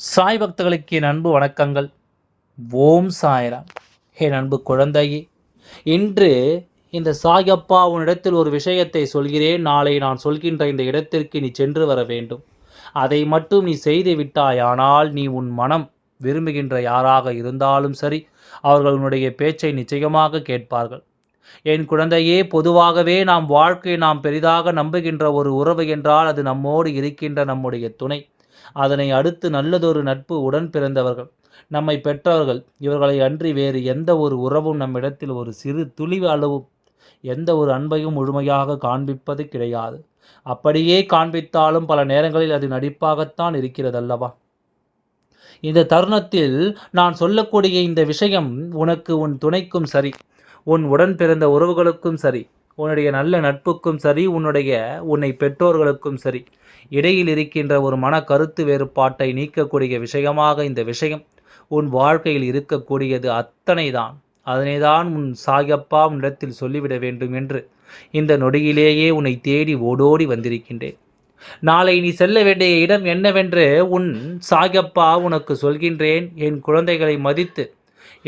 சாய் பக்தர்களுக்கு என் அன்பு வணக்கங்கள். ஓம் சாய்ராம். என் அன்பு குழந்தையே இன்று இந்த சாயப்பா உன்னிடத்தில் ஒரு விஷயத்தை சொல்கிறேன். நாளை நான் சொல்கின்ற இந்த இடத்திற்கு நீ சென்று வர வேண்டும். அதை மட்டும் நீ செய்து விட்டாயானால் நீ உன் மனம் விரும்புகின்ற யாராக இருந்தாலும் சரி அவர்கள் உன்னுடைய பேச்சை நிச்சயமாக கேட்பார்கள். என் குழந்தையே பொதுவாகவே நாம் வாழ்க்கையை நாம் பெரிதாக நம்புகின்ற ஒரு உறவு என்றால் அது நம்மோடு இருக்கின்ற நம்முடைய துணை. அதனை அடுத்து நல்லதொரு நட்பு உடன் பிறந்தவர்கள். நம்மை பெற்றவர்கள் இவர்களை அன்றி வேறு எந்த ஒரு உறவும் நம்மிடத்தில் ஒரு சிறு துளி அளவும் எந்த ஒரு அன்பையும் முழுமையாக காண்பிப்பது கிடையாது. அப்படியே காண்பித்தாலும் பல நேரங்களில் அது நடிப்பாகத்தான் இருக்கிறதல்லவா? இந்த தருணத்தில் நான் சொல்லக்கூடிய இந்த விஷயம் உனக்கு உன் துணைக்கும் சரி உன் உடன் பிறந்த உறவுகளுக்கும் சரி. உன்னுடைய நல்ல நட்புக்கும் சரி உன்னுடைய உன்னை பெற்றோர்களுக்கும் சரி. இடையில் இருக்கின்ற ஒரு மன கருத்து வேறுபாட்டை நீக்கக்கூடிய விஷயமாக இந்த விஷயம் உன் வாழ்க்கையில் இருக்கக்கூடியது அத்தனை தான் அதனை தான் உன் சாயப்பா உன்னிடத்தில் சொல்லிவிட வேண்டும் என்று இந்த நொடியிலேயே உன்னை தேடி ஓடோடி வந்திருக்கின்றேன். நாளை நீ செல்ல வேண்டிய இடம் என்னவென்று உன் சாயப்பா உனக்கு சொல்கின்றேன். என் குழந்தைகளை மதித்து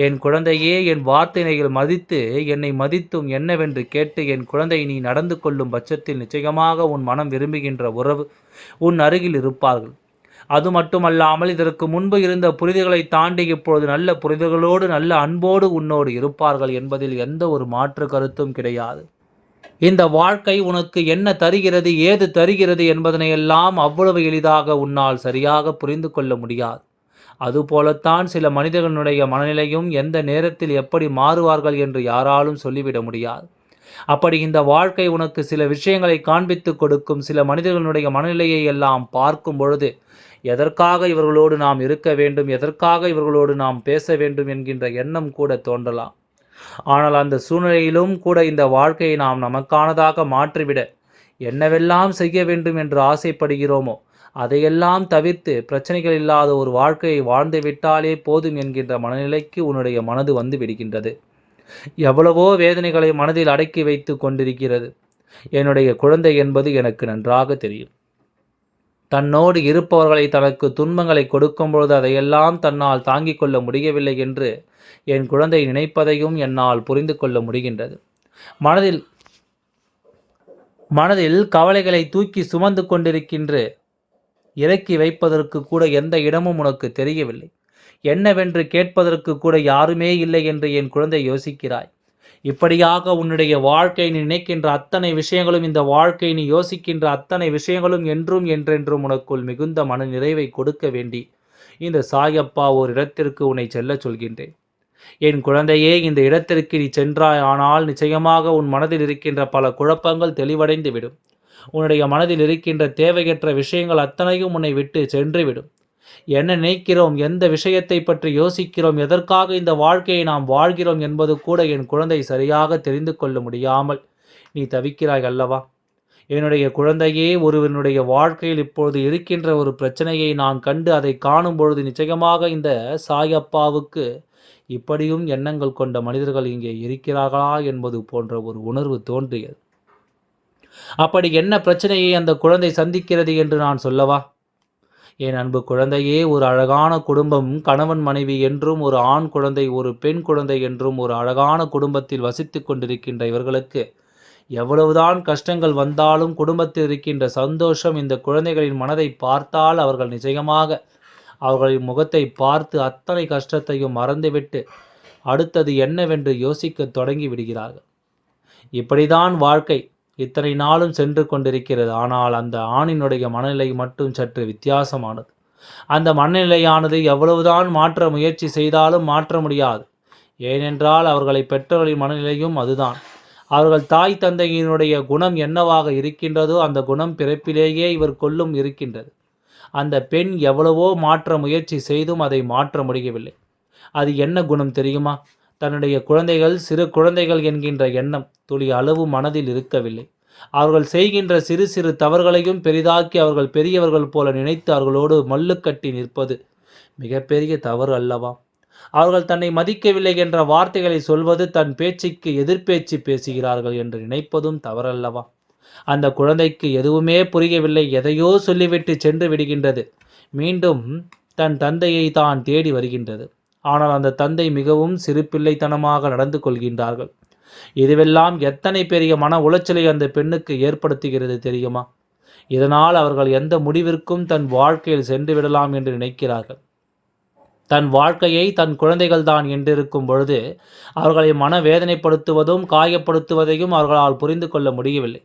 என் குழந்தையே என் வார்த்தைகள் மதித்து என்னை மதித்தும் என்னவென்று கேட்டு என் குழந்தை நீ நடந்து கொள்ளும் பட்சத்தில் நிச்சயமாக உன் மனம் விரும்புகின்ற உறவு உன் அருகில் இருப்பார்கள். அது மட்டுமல்லாமல் இதற்கு முன்பு இருந்த புரிதல்களை தாண்டி இப்பொழுது நல்ல புரிதல்களோடு நல்ல அன்போடு உன்னோடு இருப்பார்கள் என்பதில் எந்த ஒரு மாற்று கருத்தும் கிடையாது. இந்த வாழ்க்கை உனக்கு என்ன தருகிறது ஏது தருகிறது என்பதனையெல்லாம் அவ்வளவு எளிதாக உன்னால் சரியாக புரிந்து கொள்ள முடியாது. அதுபோலத்தான் சில மனிதர்களுடைய மனநிலையும் எந்த நேரத்தில் எப்படி மாறுவார்கள் என்று யாராலும் சொல்லிவிட முடியாது. அப்படி இந்த வாழ்க்கை உனக்கு சில விஷயங்களை காண்பித்து கொடுக்கும் சில மனிதர்களுடைய மனநிலையை எல்லாம் பார்க்கும் பொழுது எதற்காக இவர்களோடு நாம் இருக்க வேண்டும் எதற்காக இவர்களோடு நாம் பேச வேண்டும் என்கின்ற எண்ணம் கூட தோன்றலாம். ஆனால் அந்த சூழ்நிலையிலும் கூட இந்த வாழ்க்கையை நாம் நமக்கானதாக மாற்றிவிட என்னவெல்லாம் செய்ய வேண்டும் என்று ஆசைப்படுகிறோமோ அதையெல்லாம் தவிர்த்து பிரச்சனைகள் இல்லாத ஒரு வாழ்க்கையை வாழ்ந்து விட்டாலே போதும் என்கின்ற மனநிலைக்கு உன்னுடைய மனது வந்து விடுகின்றது. எவ்வளவோ வேதனைகளை மனதில் அடக்கி வைத்து கொண்டிருக்கிறது. என்னுடைய குழந்தை என்பது எனக்கு நன்றாக தெரியும். தன்னோடு இருப்பவர்களை தனக்கு துன்பங்களை கொடுக்கும் பொழுது அதையெல்லாம் தன்னால் தாங்கிக் கொள்ள முடியவில்லை என்று என் குழந்தை நினைப்பதையும் என்னால் புரிந்து கொள்ள முடிகின்றது. மனதில் மனதில் கவலைகளை தூக்கி சுமந்து கொண்டிருக்கின்ற இறக்கி வைப்பதற்கு கூட எந்த இடமும் உனக்கு தெரியவில்லை. என்னவென்று கேட்பதற்கு கூட யாருமே இல்லை என்று என் குழந்தை யோசிக்கிறாய். இப்படியாக உன்னுடைய வாழ்க்கை நீ நினைக்கின்ற அத்தனை விஷயங்களும் இந்த வாழ்க்கை நீ யோசிக்கின்ற அத்தனை விஷயங்களும் என்றும் என்றென்றும் உனக்குள் மிகுந்த மன நிறைவை கொடுக்க வேண்டி இந்த சாயப்பா ஓர் இடத்திற்கு உன்னை செல்ல சொல்கின்றேன். என் குழந்தையே இந்த இடத்திற்கு நீ சென்றாய் ஆனால் நிச்சயமாக உன் மனதில் இருக்கின்ற பல குழப்பங்கள் தெளிவடைந்து விடும் உன்னுடைய மனதில் இருக்கின்ற தேவையற்ற விஷயங்கள் அத்தனையும் உன்னை விட்டு சென்றுவிடும். என்ன நினைக்கிறோம் எந்த விஷயத்தை பற்றி யோசிக்கிறோம் எதற்காக இந்த வாழ்க்கையை நாம் வாழ்கிறோம் என்பது கூட என் குழந்தை சரியாக தெரிந்து கொள்ள முடியாமல் நீ தவிக்கிறாய் அல்லவா? என்னுடைய குழந்தையே ஒருவனுடைய வாழ்க்கையில் இப்பொழுது இருக்கின்ற ஒரு பிரச்சனையை நான் கண்டு அதை காணும் பொழுது நிச்சயமாக இந்த சாயப்பாவுக்கு இப்படியும் எண்ணங்கள் கொண்ட மனிதர்கள் இங்கே இருக்கிறார்களா என்பது போன்ற ஒரு உணர்வு தோன்றியது. அப்படி என்ன பிரச்சனையை அந்த குழந்தை சந்திக்கிறது என்று நான் சொல்லவா? என் அன்பு குழந்தையே ஒரு அழகான குடும்பம் கணவன் மனைவி என்றும் ஒரு ஆண் குழந்தை ஒரு பெண் குழந்தை என்றும் ஒரு அழகான குடும்பத்தில் வசித்து கொண்டிருக்கின்ற இவர்களுக்கு எவ்வளவுதான் கஷ்டங்கள் வந்தாலும் குடும்பத்தில் இருக்கின்ற சந்தோஷம் இந்த குழந்தைகளின் மனதை பார்த்தால் அவர்கள் நிச்சயமாக அவர்களின் முகத்தை பார்த்து அத்தனை கஷ்டத்தையும் மறந்துவிட்டு அடுத்தது என்னவென்று யோசிக்க தொடங்கி விடுகிறார்கள். இப்படிதான் வாழ்க்கை இத்தனை நாளும் சென்று கொண்டிருக்கிறது. ஆனால் அந்த ஆணினுடைய மனநிலை மட்டும் சற்று வித்தியாசமானது. அந்த மனநிலையானது எவ்வளவுதான் மாற்ற முயற்சி செய்தாலும் மாற்ற முடியாது. ஏனென்றால் அவர்களை பெற்றவர்களின் மனநிலையும் அதுதான். அவர்கள் தாய் தந்தையினுடைய குணம் என்னவாக இருக்கின்றதோ அந்த குணம் பிறப்பிலேயே இவர் கொள்ளும் இருக்கின்றது. அந்த பெண் எவ்வளவோ மாற்ற முயற்சி செய்தும் அதை மாற்ற முடியவில்லை. அது என்ன குணம் தெரியுமா? தன்னுடைய குழந்தைகள் சிறு குழந்தைகள் என்கின்ற எண்ணம் துளி அளவு மனதில் இருக்கவில்லை. அவர்கள் செய்கின்ற சிறு சிறு தவறுகளையும் பெரிதாக்கி அவர்கள் பெரியவர்கள் போல நினைத்து அவர்களோடு மல்லு கட்டி நிற்பது மிகப்பெரிய தவறு அல்லவா? அவர்கள் தன்னை மதிக்கவில்லை என்ற வார்த்தைகளை சொல்வது தன் பேச்சுக்கு எதிர்பேச்சு பேசுகிறார்கள் என்று நினைப்பதும் தவறல்லவா? அந்த குழந்தைக்கு எதுவுமே புரியவில்லை எதையோ சொல்லிவிட்டு சென்று விடுகின்றது. மீண்டும் தன் தந்தையை தான் தேடி வருகின்றது. ஆனால் அந்த தந்தை மிகவும் சிறுபிள்ளைத்தனமாக நடந்து கொள்கின்றார்கள். இதுவெல்லாம் எத்தனை பெரிய மன உளைச்சலை அந்த பெண்ணுக்கு ஏற்படுத்துகிறது தெரியுமா? இதனால் அவர்கள் எந்த முடிவிற்கும் தன் வாழ்க்கையில் சென்று விடலாம் என்று நினைக்கிறார்கள். தன் வாழ்க்கையை தன் குழந்தைகள் தான் என்றிருக்கும் பொழுது அவர்களை மனவேதனைப்படுத்துவதும் காயப்படுத்துவதையும் அவர்களால் புரிந்து கொள்ள முடியவில்லை.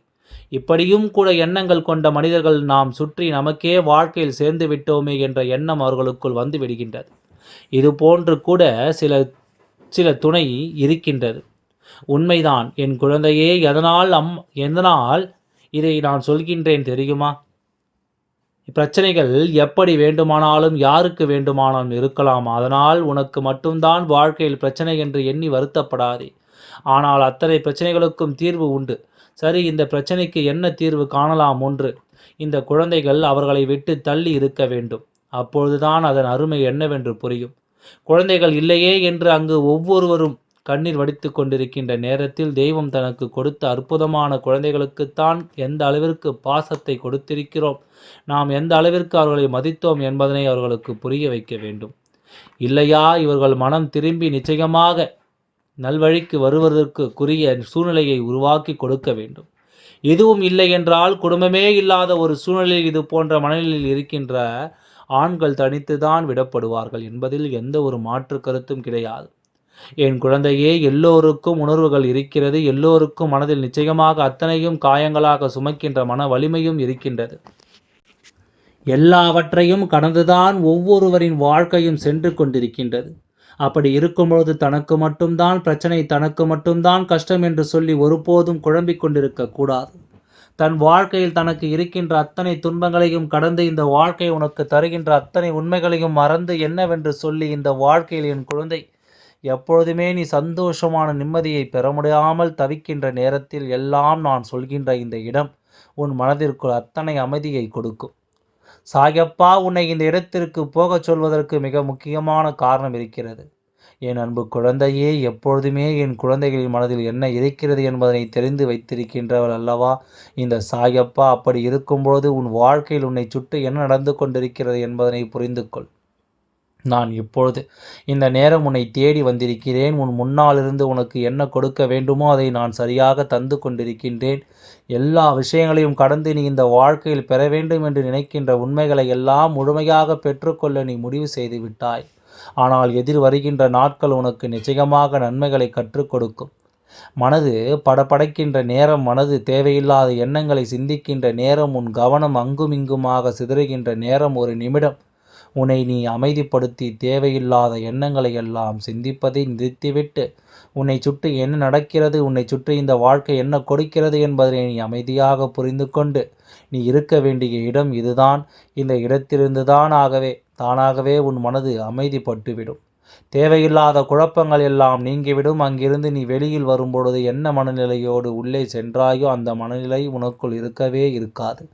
இப்படியும் கூட எண்ணங்கள் கொண்ட மனிதர்கள் நாம் சுற்றி நமக்கே வாழ்க்கையில் சேர்ந்து விட்டோமே என்ற எண்ணம் அவர்களுக்குள் வந்து விடுகின்றது. இது போன்று கூட சில சில துணை இருக்கின்றது. உண்மைதான் என் குழந்தையே எதனால் அம் எதனால் இதை நான் சொல்கின்றேன் தெரியுமா? பிரச்சனைகள் எப்படி வேண்டுமானாலும் யாருக்கு வேண்டுமானாலும் இருக்கலாம். அதனால் உனக்கு மட்டும்தான் வாழ்க்கையில் பிரச்சனை என்று எண்ணி வருத்தப்படாதே. ஆனால் அத்தனை பிரச்சனைகளுக்கும் தீர்வு உண்டு. சரி இந்த பிரச்சனைக்கு என்ன தீர்வு காணலாம் ஒன்று? இந்த குழந்தைகள் அவர்களை விட்டு தள்ளி இருக்க வேண்டும். அப்பொழுதுதான் அதன் அருமை என்னவென்று புரியும். குழந்தைகள் இல்லையே என்று அங்கு ஒவ்வொருவரும் கண்ணீர் வடித்து கொண்டிருக்கின்ற நேரத்தில் தெய்வம் தனக்கு கொடுத்த அற்புதமான குழந்தைகளுக்குத்தான் எந்த அளவிற்கு பாசத்தை கொடுத்திருக்கிறோம்? நாம் எந்த அளவிற்கு அவர்களை மதித்தோம் என்பதனை அவர்களுக்கு புரிய வைக்க வேண்டும். இல்லையா? இவர்கள் மனம் திரும்பி நிச்சயமாக நல்வழிக்கு வருவதற்கு குறிய சூழ்நிலையை உருவாக்கி கொடுக்க வேண்டும். எதுவும் இல்லை என்றால் குடும்பமே இல்லாத ஒரு சூழ்நிலையில் இது போன்ற மனநிலையில் இருக்கின்ற ஆண்கள் தனித்துதான் விடப்படுவார்கள் என்பதில் எந்த ஒரு மாற்று கருத்தும் கிடையாது. என் குழந்தையே எல்லோருக்கும் உணர்வுகள் இருக்கிறது. எல்லோருக்கும் மனதில் நிச்சயமாக அத்தனையும் காயங்களாக சுமக்கின்ற மன வலிமையும் இருக்கின்றது. எல்லாவற்றையும் கடந்துதான் ஒவ்வொருவரின் வாழ்க்கையும் சென்று கொண்டிருக்கின்றது. அப்படி இருக்கும்பொழுது தனக்கு மட்டும்தான் பிரச்சனை தனக்கு மட்டும்தான் கஷ்டம் என்று சொல்லி ஒருபோதும் குழம்பிக் கொண்டிருக்க கூடாது. தன் வாழ்க்கையில் தனக்கு இருக்கின்ற அத்தனை துன்பங்களையும் கடந்து இந்த வாழ்க்கை உனக்கு தருகின்ற அத்தனை உண்மைகளையும் மறந்து என்னவென்று சொல்லி இந்த வாழ்க்கையில் என் குழந்தை எப்பொழுதுமே நீ சந்தோஷமான நிம்மதியை பெற முடியாமல் தவிக்கின்ற நேரத்தில் எல்லாம் நான் சொல்கின்ற இந்த இடம் உன் மனதிற்குள் அத்தனை அமைதியை கொடுக்கும். சாயப்பா உன்னை இந்த இடத்திற்கு போகச் சொல்வதற்கு மிக முக்கியமான காரணம் இருக்கிறது. என் அன்பு குழந்தையே எப்பொழுதுமே என் குழந்தைகளின் மனதில் என்ன இருக்கிறது என்பதனை தெரிந்து வைத்திருக்கின்றவள் அல்லவா? இந்த சாயப்பா அப்படி இருக்கும்போது உன் வாழ்க்கையில் உன்னை சுட்டு என்ன நடந்து கொண்டிருக்கிறது என்பதனை புரிந்து கொள் நான் இப்பொழுது இந்த நேரம் உன்னை தேடி வந்திருக்கிறேன். உன் முன்னாலிருந்து உனக்கு என்ன கொடுக்க வேண்டுமோ அதை நான் சரியாக தந்து கொண்டிருக்கின்றேன். எல்லா விஷயங்களையும் கடந்து நீ இந்த வாழ்க்கையில் பெற வேண்டும் என்று நினைக்கின்ற உண்மைகளை எல்லாம் முழுமையாக பெற்றுக்கொள்ள நீ முடிவு செய்து விட்டாய். ஆனால் எதிர் வருகின்ற நாட்கள் உனக்கு நிச்சயமாக நன்மைகளை கற்றுக் கொடுக்கும். மனது படபடைக்கின்ற நேரம் மனது தேவையில்லாத எண்ணங்களை சிந்திக்கின்ற நேரம் உன் கவனம் அங்குமிங்குமாக சிதறுகின்ற நேரம் ஒரு நிமிடம். உன்னை நீ அமைதிப்படுத்தி தேவையில்லாத எண்ணங்களை எல்லாம் சிந்திப்பதை நிறுத்திவிட்டு உன்னை சுற்றி என்ன நடக்கிறது உன்னை சுற்றி இந்த வாழ்க்கை என்ன கொடுக்கிறது என்பதை நீ அமைதியாக புரிந்து கொண்டு நீ இருக்க வேண்டிய இடம் இதுதான். இந்த இடத்திலிருந்து தான் ஆகவே தானாகவே உன் மனது அமைதிப்பட்டுவிடும். தேவையில்லாத குழப்பங்கள் எல்லாம் நீங்கிவிடும். அங்கிருந்து நீ வெளியில் வரும்பொழுது என்ன மனநிலையோடு உள்ளே சென்றாயோ அந்த மனநிலை உனக்குள் இருக்கவே இருக்காது.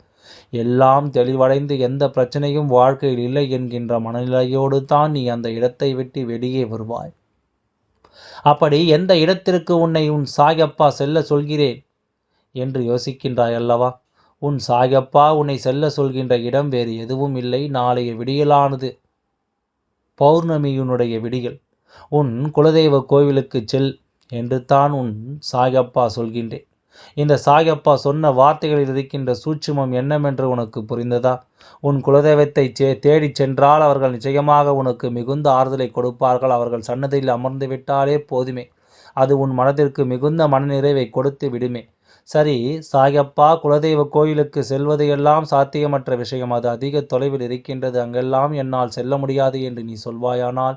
எல்லாம் தெளிவடைந்து எந்த பிரச்சனையும் வாழ்க்கையில் இல்லை என்கின்ற மனநிலையோடு தான் நீ அந்த இடத்தை விட்டு வெளியே வருவாய். அப்படி எந்த இடத்திற்கு உன்னை உன் சாயப்பா செல்ல சொல்கிறேன்? என்று யோசிக்கின்றாய் அல்லவா? உன் சாயப்பா உன்னை செல்ல சொல்கின்ற இடம் வேறு எதுவும் இல்லை. நாளைய விடியலானது பௌர்ணமியுனுடைய விடியல். உன் குலதெய்வ கோவிலுக்கு செல் என்று தான் உன் சாயப்பா சொல்கின்றேன். இந்த சாயப்பா சொன்ன வார்த்தைகளில் இருக்கின்ற சூட்சுமம் என்னவென்று உனக்கு புரிந்ததா? உன் குலதெய்வத்தை சே தேடிச் சென்றால் அவர்கள் நிச்சயமாக உனக்கு மிகுந்த ஆறுதலை கொடுப்பார்கள். அவர்கள் சன்னதியில் அமர்ந்து விட்டாலே போதுமே. அது உன் மனதிற்கு மிகுந்த மனநிறைவை கொடுத்து விடுமே. சரி சாயப்பா குலதெய்வ கோயிலுக்கு செல்வது எல்லாம் சாத்தியமற்ற விஷயம். அது அதிக தொலைவில் இருக்கின்றது. அங்கெல்லாம் என்னால் செல்ல முடியாது என்று நீ சொல்வாயானால்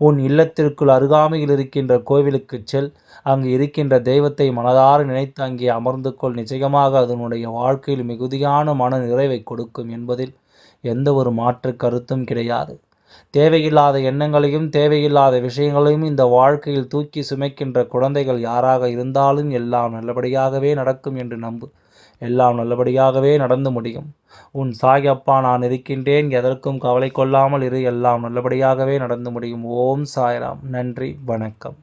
உன் இல்லத்திற்குள் அருகாமையில் இருக்கின்ற கோவிலுக்கு செல். அங்கு இருக்கின்ற தெய்வத்தை மனதார நினைத்து அங்கே அமர்ந்து கொள். நிச்சயமாக அதனுடைய வாழ்க்கையில் மிகுதியான மன நிறைவை கொடுக்கும் என்பதில் எந்த ஒரு மாற்று கருத்தும் கிடையாது. தேவையில்லாத எண்ணங்களையும் தேவையில்லாத விஷயங்களையும் இந்த வாழ்க்கையில் தூக்கி சுமைக்கின்ற குழந்தைகள் யாராக இருந்தாலும் எல்லாம் நல்லபடியாகவே நடக்கும் என்று நம்பு. எல்லாம் நல்லபடியாகவே நடந்து முடியும். உன் சாயப்பா நான் இருக்கின்றேன் எதற்கும் கவலை கொள்ளாமல் இரு எல்லாம் நல்லபடியாகவே நடந்து முடியும். ஓம் சாய்ராம். நன்றி வணக்கம்.